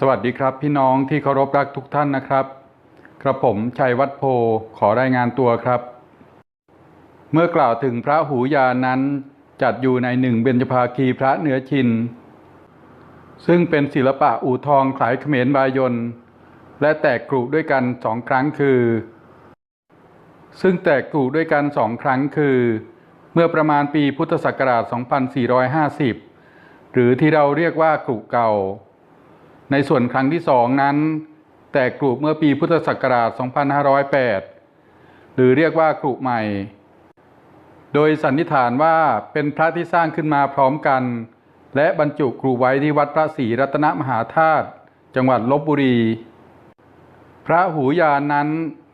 สวัสดีครับ พี่น้องที่เคารพรักทุกท่านนะครับ กระผมชัยวัดโพขอรายงานตัวครับ เมื่อกล่าวถึงพระหูยานั้นจัดอยู่ในหนึ่งเบญจภาคีพระเหนือชิน ซึ่งเป็นศิลปะอู่ทองขลายเขมรบายนและแตกกรุด้วยกันสองครั้งคือ ซึ่งแตกกรุด้วยกันสองครั้งคือ เมื่อประมาณปีพุทธศักราช 2450 หรือที่เราเรียกว่ากรุเก่า ในส่วนครั้งที่สองนั้น แตกกรุเมื่อปีพุทธศักราช 2508 หรือเรียกว่ากรุใหม่ โดยสันนิษฐานว่าเป็นพระที่สร้างขึ้นมาพร้อมกัน และบรรจุกรุไว้ที่วัดพระศรีรัตนมหาธาตุจังหวัดลบบุรี พระหูยานนั้น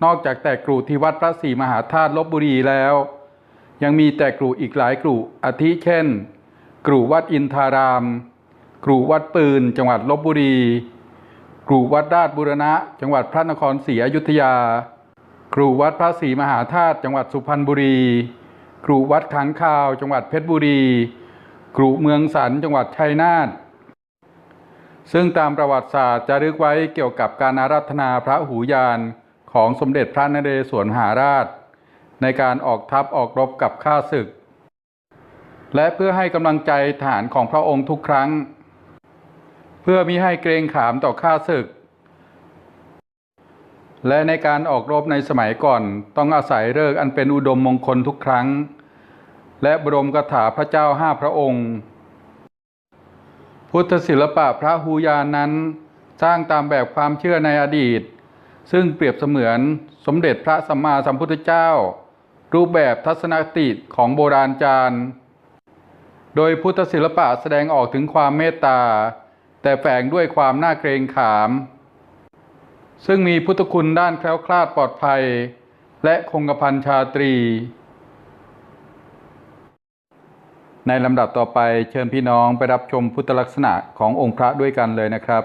นอกจากแตกกรุที่วัดพระศรีมหาธาตุลบบุรีแล้ว ยังมีแตกกรุอีกหลายกรุอาทิเช่นกรุวัดอินทาราม กรุวัดปืน จังหวัดลบบุรีกรุวัดราชบุรณะ จังหวัดพระนครศรีอยุธยากรุวัดพระศรีมหาธาตุจังหวัดสุพรรณบุรีกรุวัดขังคาว จังหวัดเพชรบุรีกรุเมืองสันจังหวัดชัยนาทซึ่งตามประวัติศาสตร์จะรึกไว้เกี่ยวกับการอาราธนาพระหูยานของสมเด็จพระนเรศวรมหาราช ในการออกทัพออกรบกับข้าศึก และเพื่อให้กำลังใจฐานของพระองค์ทุกครั้ง เพื่อมิให้เกรงขามต่อข้าศึก และในการออกรบในสมัยก่อนต้องอาศัยเลิกอันเป็นอุดมมงคลทุกครั้ง และบรมคาถาพระเจ้าห้าพระองค์ พุทธศิลปะพระหูยานนั้นสร้างตามแบบความเชื่อในอดีต ซึ่งเปรียบเสมือนสมเด็จพระสัมมาสัมพุทธเจ้า รูปแบบทัศนคติของโบราณจารย์ โดยพุทธศิลปะแสดงออกถึงความเมตตา แต่แฝงด้วยความน่าเกรงขาม ซึ่งมีพุทธคุณด้านแคล้วคลาดปลอดภัย และคงกระพันชาตรี ในลำดับต่อไปเชิญพี่น้องไปรับชมพุทธลักษณะขององค์พระด้วยกันเลยนะครับ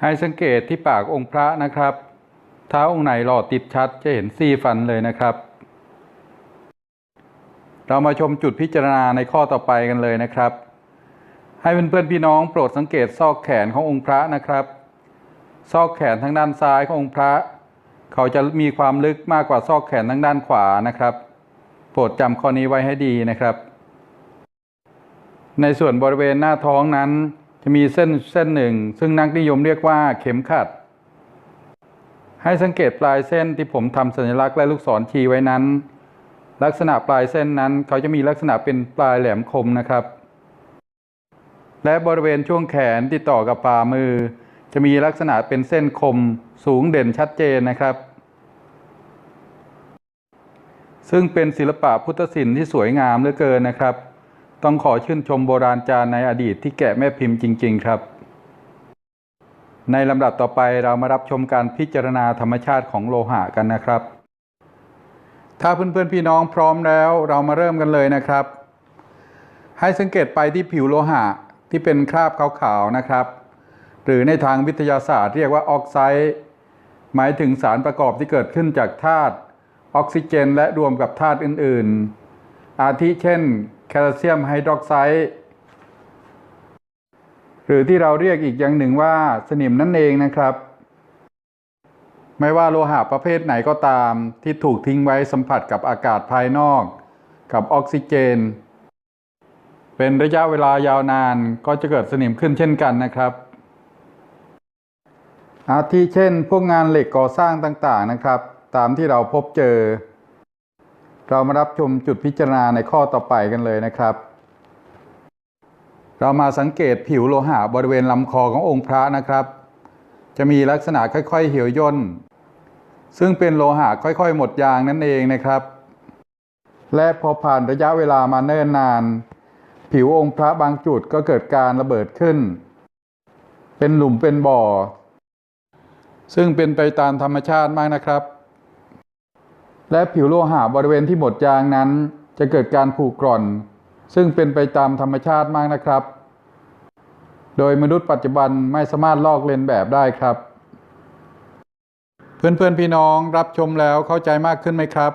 ให้สังเกตที่ปากองค์พระนะครับเท้าองค์ไหนหล่อติดชัดจะเห็นซี่ฟันเลยนะครับ เรามาชมจุดพิจารณาในข้อต่อไปกันเลยนะครับ ให้เพื่อนๆพี่น้องโปรดสังเกตซอกแขนขององค์พระนะครับ ซอกแขนทางด้านซ้ายขององค์พระ เขาจะมีความลึกมากกว่าซอกแขนทางด้านขวานะครับ โปรดจำข้อนี้ไว้ให้ดีนะครับ ในส่วนบริเวณหน้าท้องนั้นจะมีเส้นเส้นหนึ่ง ซึ่งนักนิยมเรียกว่าเข็มขัด ให้สังเกตปลายเส้นที่ผมทำสัญลักษณ์และลูกศรชี้ไว้นั้น ลักษณะปลายเส้นนั้น เขาจะมีลักษณะเป็นปลายแหลมคมนะครับ และบริเวณช่วงแขนที่ต่อกับฝ่ามือ จะมีลักษณะเป็นเส้นคมสูงเด่นชัดเจนนะครับ ซึ่งเป็นศิลปะพุทธศิลป์ที่สวยงามเหลือเกินนะครับ ต้องขอชื่นชมโบราณจารย์ในอดีตที่แกะแม่พิมพ์จริง ๆ ครับ ในลำดับต่อไปเรามารับชมการพิจารณาธรรมชาติของโลหะกันนะครับ ถ้าเพื่อนๆพี่น้องพร้อมแล้ว เรามาเริ่มกันเลยนะครับให้สังเกตไปที่ผิวโลหะ ที่เป็นคราบขาวๆนะครับ หรือในทางวิทยาศาสตร์เรียกว่าออกไซด์หมายถึงสารประกอบที่เกิดขึ้นจากธาตุออกซิเจน และรวมกับธาตุอื่น ๆ อาทิเช่น แคลเซียมไฮดรอกไซด์หรือที่เราเรียกอีกอย่างหนึ่งว่าสนิมนั่นเองนะครับ ไม่ว่าโลหะประเภทไหนก็ตามที่ถูกทิ้งไว้สัมผัสกับอากาศภายนอก กับออกซิเจน เป็นระยะเวลายาวนานก็จะเกิดสนิมขึ้นเช่นกันนะครับ อาทิเช่น พวกงานเหล็กก่อสร้างต่างๆนะครับ ตามที่เราพบเจอ เรามารับชมจุดพิจารณาในข้อต่อไปกันเลยนะครับ เรามาสังเกตผิวโลหะบริเวณลำคอขององค์พระนะครับ จะมีลักษณะค่อยๆ เหี่ยวย่น ซึ่งเป็นโลหะค่อยๆ หมดยางนั่นเองนะครับ และพอผ่านระยะเวลามาเนิ่นนาน ผิวองค์พระบางจุดก็เกิดการระเบิดขึ้น เป็นหลุมเป็นบ่อ ซึ่งเป็นไปตามธรรมชาติมากนะครับ และผิวโลหะบริเวณที่หมดยางนั้น จะเกิดการผุกร่อน ซึ่งเป็นไปตามธรรมชาติมากนะครับ โดยมนุษย์ปัจจุบันไม่สามารถลอกเลียนแบบได้ครับ เพื่อนๆพี่น้องรับชมแล้วเข้าใจมากขึ้นไหมครับ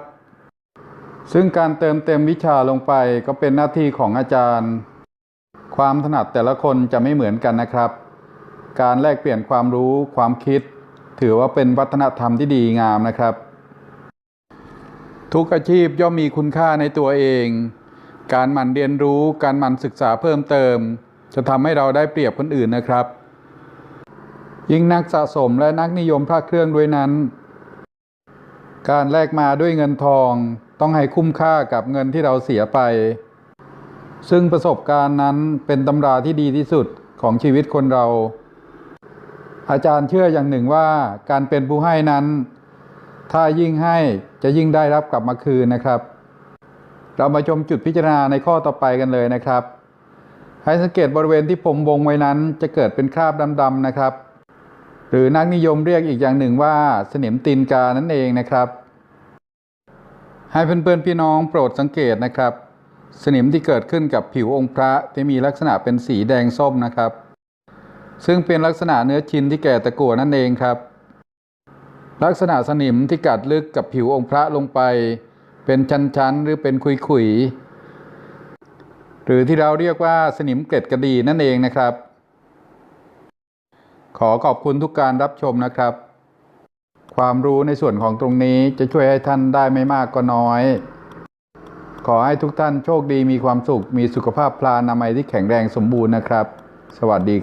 ซึ่งการเติมเต็มวิชาลงไปก็เป็นหน้าที่ของอาจารย์ ความถนัดแต่ละคนจะไม่เหมือนกันนะครับ การแลกเปลี่ยนความรู้ความคิด ถือว่าเป็นวัฒนธรรมที่ดีงามนะครับ ทุกอาชีพย่อมมีคุณค่าในตัวเอง การหมั่นเรียนรู้การหมั่นศึกษาเพิ่มเติม จะทำให้เราได้เปรียบคนอื่นนะครับ ยิ่งนักสะสมและนักนิยมพระเครื่องด้วยนั้น การแลกมาด้วยเงินทอง ต้องให้คุ้มค่ากับเงินที่เราเสียไป ซึ่งประสบการณ์นั้นเป็นตำราที่ดีที่สุดของชีวิตคนเรา อาจารย์เชื่ออย่างหนึ่งว่าการเป็นผู้ให้นั้น ถ้ายิ่งให้จะยิ่งได้รับกลับมาคืนนะครับ เรามาชมจุดพิจารณาในข้อต่อไปกันเลยนะครับ ให้สังเกตบริเวณที่ผมวงไว้นั้นจะเกิดเป็นคราบดำๆนะครับ หรือนักนิยมเรียกอีกอย่างหนึ่งว่าสนิมตีนกานั่นเองนะครับ ให้เพื่อนๆพี่น้องโปรดสังเกตนะครับ สนิมที่เกิดขึ้นกับผิวองค์พระที่มีลักษณะเป็นสีแดงส้มนะครับ ซึ่งเป็นลักษณะเนื้อชิ้นที่แก่ตะกั่วนั่นเองครับ ลักษณะสนิมที่กัดลึกกับผิวองค์พระลงไป เป็นชั้นๆหรือเป็นขุยๆหรือที่เราเรียกว่าสนิมเกล็ดกระดีนั่นเองนะครับ ขอขอบคุณทุกการรับชมนะครับ ความรู้ในส่วนของตรงนี้จะช่วยให้ท่านได้ไม่มากก็น้อย ขอให้ทุกท่านโชคดีมีความสุข มีสุขภาพพลานามัยที่แข็งแรงสมบูรณ์นะครับ สวัสดี